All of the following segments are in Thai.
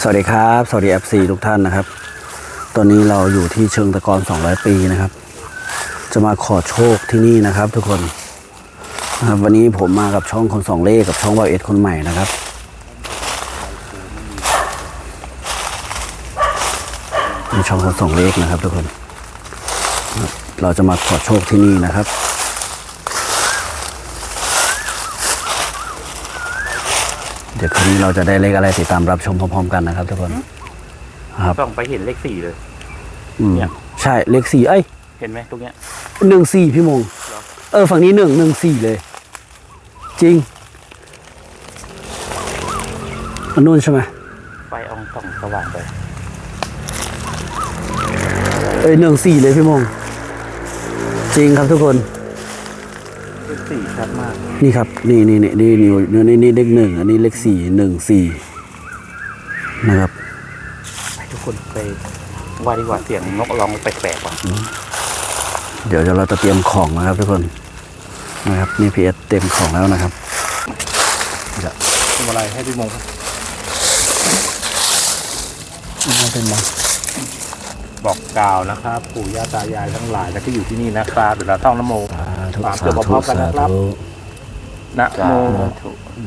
สวัสดีครับ สวัสดี FC ทุกท่านนะครับ ตอนนี้เราอยู่ที่เชิงตะกอน200 ปีนะครับ จะมาขอโชคที่นี่นะครับทุกคนนะครับวันนี้ผมมากับช่องคนสองเลขกับช่องวาเอ็ดคนใหม่นะครับเป็นช่องคนสองเลขนะครับทุกคน เราจะมาขอโชคที่นี่นะครับ ดี๋ยวคืนนี้เราจะได้เลขอะไรติดตามรับชมพร้อมๆกันนะครับทุกคนครับส่องไปเห็นเลขสี่เลย อืมเนี่ย ใช่เลขสี่เอ้ยเห็นไหมตรงเนี้ย หนึ่งสี่พี่มงเออฝั่งนี้หนึ่งหนึ่งสี่เลย จริงอันนู้นใช่ไหมไฟอองส่องสว่างไปเอ้ยหนึ่งสี่เลยพี่มง จริงครับทุกคนเลข สี่ชัดมาก นี่ครับ นี่นี่นี่นี่นี่นี่นี่เลขหนึ่งอันนี้เลขสี่หนึ่งสี่นะครับทุกคนไปว่าดีกว่าเสียงนกร้องแปลกๆว่าเดี๋ยวเราจะเตรียมของนะครับ ทุกคนนะครับนี่พีเอสเต็มของแล้วนะครับจะทำอะไรให้พี่มงครับมาเป็นมาบอกกล่าวนะครับ ปู่ย่าตายายทั้งหลายและก็อยู่ที่นี่นะครับเดี๋ยวเราท่องนโม ธุสามสาตัวพธุร้อมๆกันสานะครับธุนะโม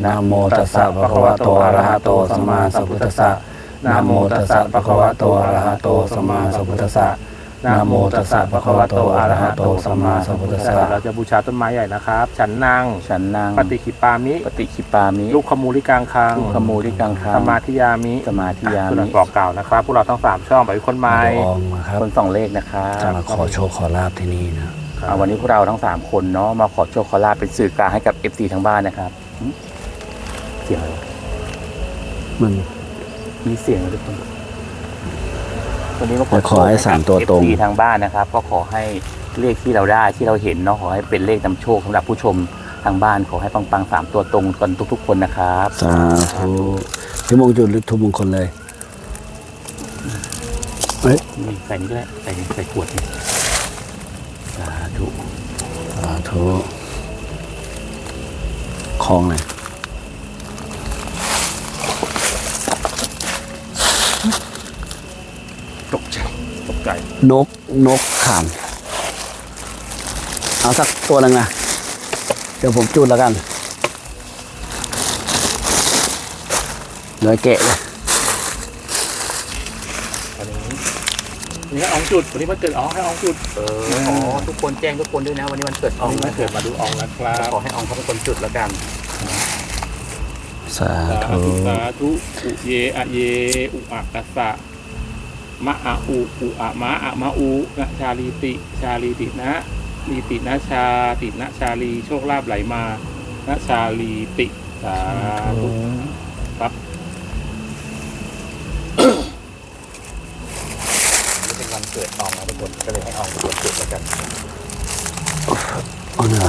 นะโมตัสสะภะคะวะโตอะระหะโตสัมมาสัมพุทธัสสะนะโมตัสสะภะคะวะโตอะระหะโตสัมมาสัมพุทธัสสะนะโมตัสสะภะคะวะโตอะระหะโตสัมมาสัมพุทธัสสะเราจะบูชาต้นไม้ใหญ่นะครับ ฉันนางฉันนางปฏิขิปามิ ปฏิคิปามิ ลูกขมูลิกังคังลูกขมูลิกังคาสมาธิยามิ สมาธิยาเพื่อมิบอกกล่าวนะครับพวกเราทั้งสามช่องไปคนไม้ลองนะครับคนส่องเลขนะครัจะบมาขอโชคขอลาบที่นี่นะ อ่าวันนี้พวกเราทั้งสามคนเนาะมาขอโชคขอลาบเป็นสื่อกลางให้กับ FC ทั้งบ้านนะครับหึเสียงอะไรวะมันมีเสียงอะไรทุกคนวันนี้มาขอจะขอให้โชคสามตัวตรง เอฟซีทางบ้านนะครับ ก็ขอให้เลขที่เราได้ที่เราเห็นเนาะขอให้เป็นเลขนำโชคสำหรับผู้ชมทางบ้านขอให้ปังๆสามตัวตรงกันทุก ๆ คนนะครับ สาธุพี่มงจุดทุบมงคลเลยเอ้ยนี่ใส่นี่ก็ได้ใส่ใส่ขวดนี่สา ธุสาธุคลองเลยตกใจ ตกใจ นก นกขามเอาสักตัวหนึ่งนะ เดี๋ยวผมจุดแล้วกันเดี๋ยวแกะเลย นี่ให้อองจุดวันนี้มันเกิดอองให้อองจุดเออขอทุกคนแจ้งทุกคนด้วยนะ วันนี้วันเกิดอออองงนะนะเกิดมาดูอองแล้วครับขอให้อองเขาเป็นคนจุดแล้วกัน สาสาธุธุ สาธุอุเยอะเยอุอะกัสสะมะอะอุอุอะมะอะมะอุนะชาลีติ ชาลีตินะลีตินะชาตินะชาลีโชคลาภไหลมานะชาลีติสาธุครับนี่เป็นวันเกิดออง นะทุกคนก็เลยให้อองเป็นคนจุดแล้วกันเอาเนื้อ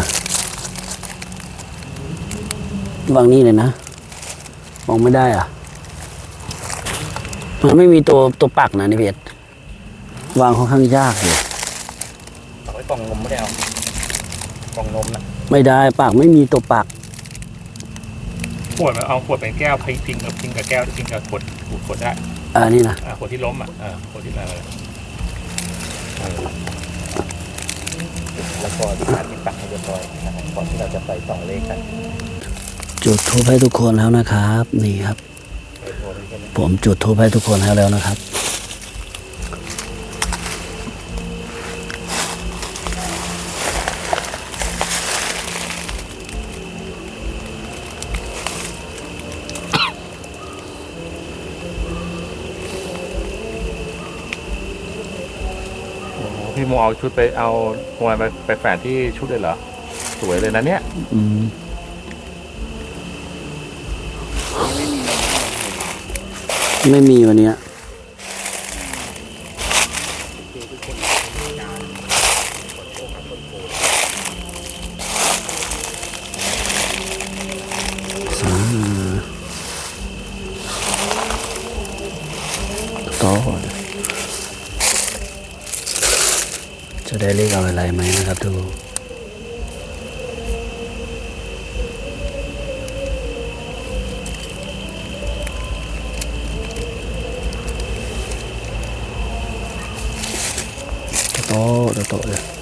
วางนี่เลยนะมองไม่ได้อะ มันไม่มีตัวตัวปักนะนี่เพชรวางค่อนข้างยากอยู่เอาไว้กล่องนมไม่ได้เอากล่องนมนะไม่ได้ปากไม่มีตัวปัก ขวดมันเอาขวดเป็นแก้วพิงพิงกับพิงกับแก้วพิงกับขวดขวดได้อ่านี่นะอ่าขวดที่ล้มอะอ่าขวดที่อะไร แล้วก็ที่ฐานที่ปักให้เรียบร้อยนะครับก่อนที่เราจะไปต่อเลขกันจุดทูบให้ทุกคนแล้วนะครับ นี่ครับ ผมจุดทูบให้ทุกคนให้แล้วนะครับ พี่โมเอาชุดไปเอาโมไปไปแฝนที่ชุดเลยเหรอ สวยเลยนะเนี่ย อืมไม่มีวันเนี้ย ได้เกเอาอะไรไหมนะครับทุกโต๊ะโต๊ะเลย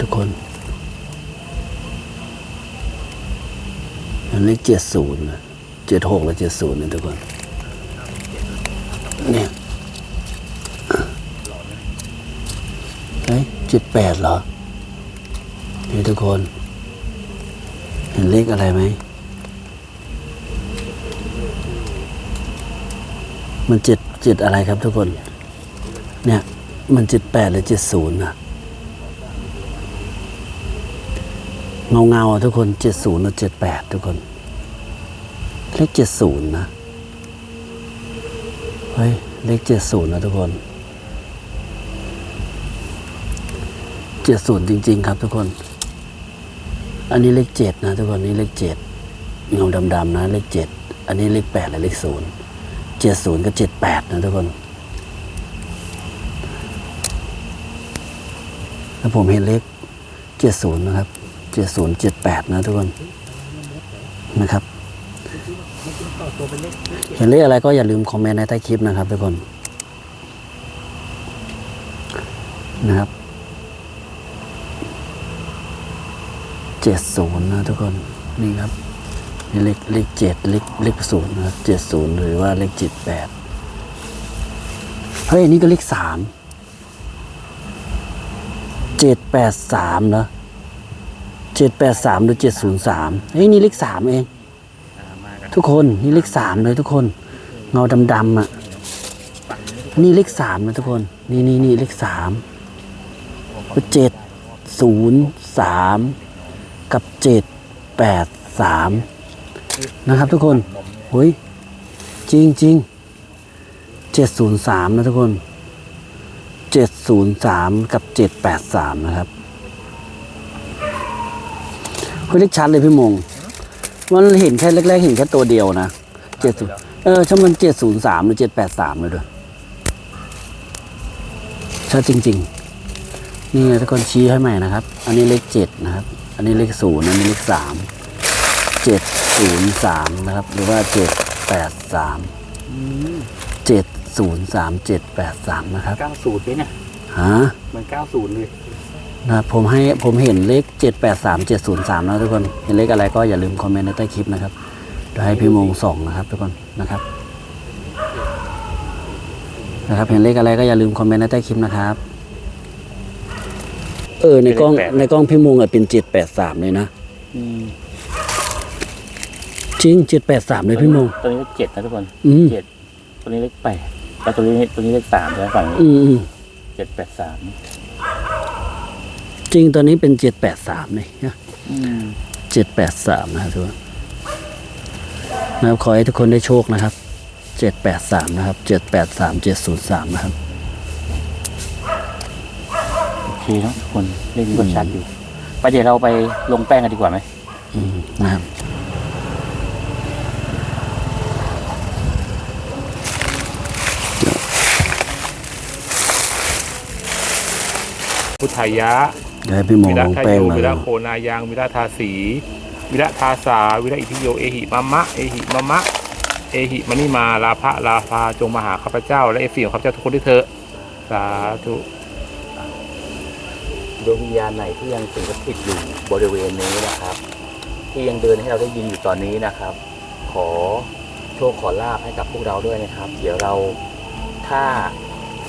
ทุกคน อันนี้เจ็ดศูนย์นะเจ็ดหกและเจ็ดศูนย์นี่ยทุกคน เนี่ย เจ็ดแปดเหรอนี่ทุกคน เห็นเลขอะไรไหม มันเจ็ดเจ็ดอะไรครับทุกคน เนี่ย มันเจ็ดแปดหรือเจ็ดศูนย์นะเงาเงาทุกคนเจ็ดศูนย์หรือเจ็ดแปดทุกคน เลขเจ็ดศูนย์นะ เฮ้ย เลขเจ็ดศูนย์นะทุกคน เจ็ดศูนย์จริง ๆ ครับ ทุกคน อันนี้เลขเจ็ดนะ ทุกคนนี่เลขเจ็ดเงาดำๆนะเลขเจ็ดอันนี้เลขแปดและเลขศูนย์เจ็ดศูนย์กับเจ็ดแปดนะทุกคนแล้วผมเห็นเลขเจ็ดศูนย์นะครับเจ็ดศูนย์เจ็ดแปดนะทุกคนนะครับ เห็นเลขอะไรก็อย่าลืมคอมเมนต์ในใต้คลิปนะครับทุกคนนะครับ เจ็ดศูนย์นะทุกคนนี่ครับนี่เลขเลขเจ็ดเลขเลขศูนย์นะเจ็ดศูนย์หรือว่าเลขเจ็ดแปดเฮ้ยนี่ก็เลขสามเจ็ดแปดสามเหรอเจ็ดแปดสามหรือเจ็ดศูนย์สามเฮ้ยนี่เลขสามเอง ทุกคนนี่เลขสามเลยทุกคน เงาดำๆอะนี่เลขสามนะทุกคน นี่นี่นี่เลขสามเจ็ดศูนย์สาม กับเจ็ดแปดสามนะครับทุกคนเฮ้ยจริงจริงเจ็ดศูนย์สามนะทุกคนเจ็ดศูนย์สามกับเจ็ดแปดสามนะครับเฮ้ยเลขชัดเลยพี่มงมันเห็นแค่แรกๆเห็นแค่ตัวเดียวนะเจ็ดศูนย์เออช่างมันเจ็ดศูนย์สามหรือเจ็ดแปดสามเลยด้วยชัดจริง ๆ นี่ไงทุกคนชี้ให้ใหม่นะครับ อันนี้เลขเจ็ดนะครับ อันนี้เลขศูนย์อันนี้เลขสามเจ็ดศูนย์สามนะครับ หรือว่าเจ็ดแปดสามเจ็ดศูนย์สามเจ็ดแปดสามนะครับเก้าศูนย์เลยเนี่ยฮะมันเก้าศูนย์เลยนะครับผมให้ผมเห็นเลข 7 8 3 7 0 3 นะทุกคน เห็นเลขอะไรก็อย่าลืมคอมเมนต์ในใต้คลิปนะครับเดี๋ยวให้พี่มงส่องนะครับ ทุกคนนะครับนะครับ เห็นเลขอะไรก็อย่าลืมคอมเมนต์ในใต้คลิปนะครับ เออในกล้องในกล้องพี่มงอะเป็น7 8 3เลยนะอืมจริง7 8 3เลยพี่มงตัวนี้เลขเจ็ดนะทุกคนอืมเจ็ดตัวนี้เลขแปดแล้วตัวนี้ตัวนี้เลขสามใช่ไหมฝั่งนี้อืมอืมเจ็ดแปดสามจริงตอนนี้เป็น7 8 3เลยนะอืมเจ็ดแปดสามนะครับทุกคนนะครับขอให้ทุกคนได้โชคนะครับเจ็ดแปดสามนะครับเจ็ดแปดสามเจ็ดศูนย์สามนะครับ โอเคเนาะทุกคนเลขนี้ก็ชัดอยู่ไปเดี๋ยวเราไปลงแป้งกันดีกว่าไหมอืมนะครับพุทธายะเดี๋ยวให้พี่หมอวิลระงทาแป้งโยหน่อวิยระโคนายังวิระทาสี วิระทาสา วิระอิทิโย เอหิมะมะ เอหิมะมะ เอหิมณิมาลาภะลาภาจงมาหาข้าพเจ้า และเอฟซีของข้าพเจ้าทุกคนที่เธอสาธุ ดวงวิญญาณไหนที่ยังสิงสถิตอยู่บริเวณนี้นะครับ ที่ยังเดินให้เราได้ยินอยู่ตอนนี้นะครับ ขอโชคขอลาบให้กับพวกเราด้วยนะครับ เดี๋ยวเราถ้า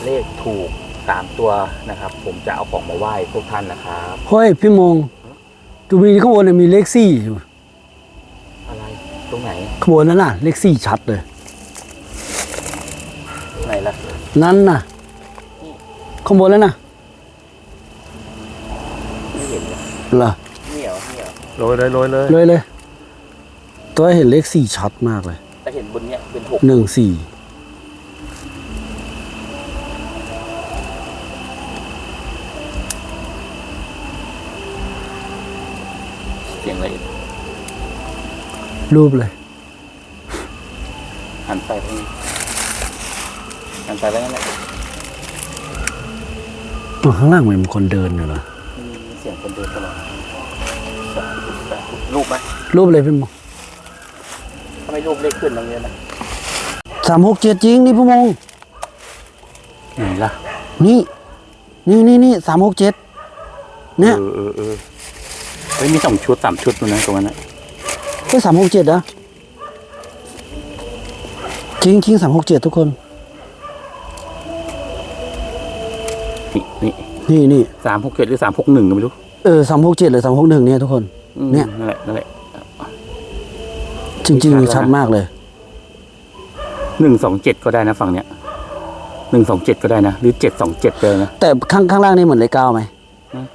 เลขถูกสามตัวนะครับ ผมจะเอาของมาไหว้พวกท่านนะครับเฮ้ยพี่มงดูมีข้างบนเนยมีเลขสี่อยู่อะไรตรงไหนข้างบนนั้นน่ะ เลขสี่ชัดเลยไหนล่ะนั่นน่ะข้างบนแล้วน่ะ ไม่ เห็นเลยเหรอนี่เหรอนี่โรยเลยโรยเลยเลยเลย ตัวเห็นเลขสี่ชัดมากเลยแต่เห็นบนเนี้ยเป็นหกหนึ่งสี่เสียงอะไรรูปเลย หันไปทางนี้หันไปแล้วนั่นแหละอ๋อข้างล่างมันมีคนเดินอยู่เหรออืมเสียง คนเดินตลอดสาธุสาธุรูปไหมรูปเลยพี่มงถ้าไม่รูปเลขขึ้นตรงนี้นะสามหกเจ็ดจริงนี่พี่มงไหนล่ะ นี่ นี่นี่นี่สามหกเจ็ดเนี่ยเออเออเออเฮ้ยมีสองชุดสามชุดตรงนั้นตรงนั้นนะเฮ้ยสามหกเจ็ดอะจริงจริงสามหกเจ็ดทุกคน นี่นี่นี่นี่สามหกเจ็ดหรือสามหกหนึ่งก็ไม่รู้ เออสามหกเจ็ดหรือสามหกหนึ่งเนี่ยทุกคน อืมเนี่ย นั่นแหละนั่นแหละจริงชัดแล้วๆชัดนะมากเลย หนึ่งสองเจ็ดก็ได้นะฝั่งเนี้ยหนึ่งสองเจ็ดก็ได้นะ หรือเจ็ดสองเจ็ดเลยนะ แต่ข้างข้างล่างนี่เหมือนเลขเก้าไหมอืม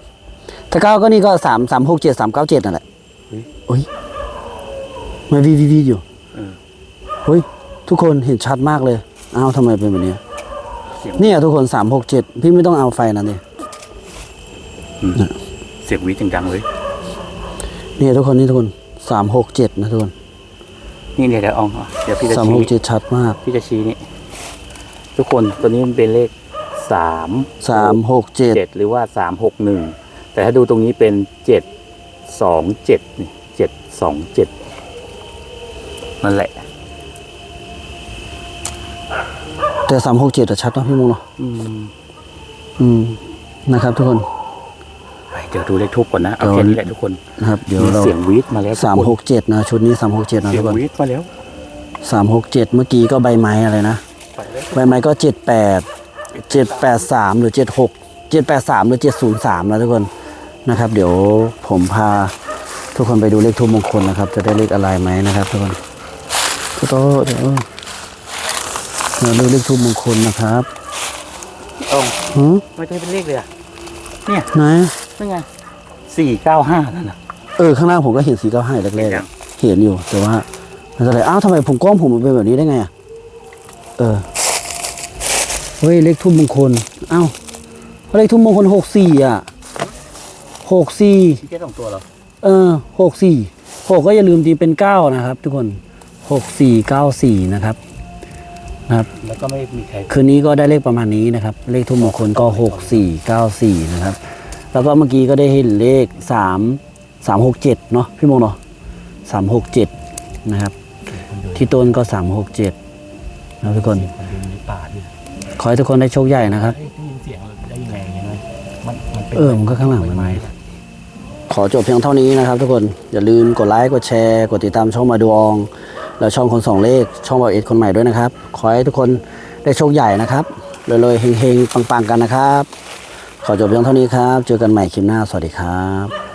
ถ้าเก้าก็นี่ก็สามสามหกเจ็ดสามเก้าเจ็ดนั่นแหละเฮ้ยโอ้ยมันวีวีวีอยู่เออ เฮ้ยทุกคนเห็นชัดมากเลยอ้าวทำไมเป็นแบบนี้เสียงเนี่ยทุกคนสามหกเจ็ดพี่ไม่ต้องเอาไฟนะเนี่ยอืม เสียงหวีจังดังเลยเนี่ยทุกคนนี่ทุกคนสามหกเจ็ดนะทุกคนนี่เดี๋ยวเดี๋ยวเอาเดี๋ยวพี่จะสามหชี้กเจ็ดชัดมากพี่จะชี้นี่ ทุกคนตัวนี้มันเป็นเลขสามสามหกเจ็ดเจ็ดหรือว่าสามหกหนึ่งแต่ถ้าดูตรงนี้เป็นเจ็ดสองเจ็ดนี่เจ็ดสองเจ็ดนั่นแหละ แต่สามหกเจ็ดชัดเนอะพี่มงเนาะอืม อืมนะครับทุกคนไปเดี๋ยวดูเลขทูบก่อนนะเอาเดี๋ยวแค่นี้แหละทุกคนนะครับเดี๋ยวมีเราเสียงวีดมาแล้วสามหกเจ็ดนะชุดนี้สามหกเจ็ดนะเสียทุงกคนวีดมาแล้วสามหกเจ็ดเมื่อกี้ก็ใบไม้อะไรนะไปแล้วใบไม้ก็เจ็ดแปดเจ็ดแปดสามหรือเจ็ดหกเจ็ดแปดสามหรือเจ็ดศูนย์สามนะทุกคนนะครับ เดี๋ยวผมพาทุกคนไปดูเลขทูปมงคลนะครับ จะได้เลขอะไรไหมนะครับทุกคนทุกโตะเดี๋ยวเราดูเลขทูปมงคลนะครับโอ้หือไม่ใช่เป็นเลขเลยอะเนี่ยไหน นั่นไงสี่เก้าห้านั่นน่ะเออข้างล่างผมก็เห็นสีเก้าให้แรกๆเห็นยัอะงเห็นอยู่แต่ว่ามันจะอะไรอ้าวทำไมผมกล้องผมมันเป็นแบบนี้ได้ไงอะเออเฮ้ยเลขทูปมงคลอ้าวเลขทูปมงคลหกสี่อะหกสี่แค่สองตัวเหรอเออหกสี่หกก็อย่าลืมตีเป็นเก้านะครับ ทุกคนหกสี่เก้าสี่นะครับนะครับแล้วก็ไม่มีใครคืนนี้ก็ได้เลขประมาณนี้นะครับ เลขทุ่มมงคลก็หกสี่เก้าสี่นะครับ แล้วก็เมื่อกี้ก็ได้เห็นเลขสามสามหกเจ็ดเนาะพี่โมงเนาะสามหกเจ็ดนะครับ ที่ต้นก็สามหกเจ็ดนะทุกคนคนเดินในป่าดิขอให้ทุกคนได้โชคใหญ่นะครับได้ยินเสียงได้ยังไงอย่างเงี้ยเลยมันมันเป็นเออมันก็ข้างหลังมันไหมขอจบเพียงเท่านี้นะครับทุกคน อย่าลืมกดไลค์กดแชร์ กดติดตามช่องมาดูอองแล้วช่องคนสองเลขช่องบอเอ็ดคนใหม่ด้วยนะครับ ขอให้ทุกคนได้โชคใหญ่นะครับเลยๆเฮงๆปังๆกันนะครับ ขอจบเพียงเท่านี้ครับ เจอกันใหม่คลิปหน้า สวัสดีครับ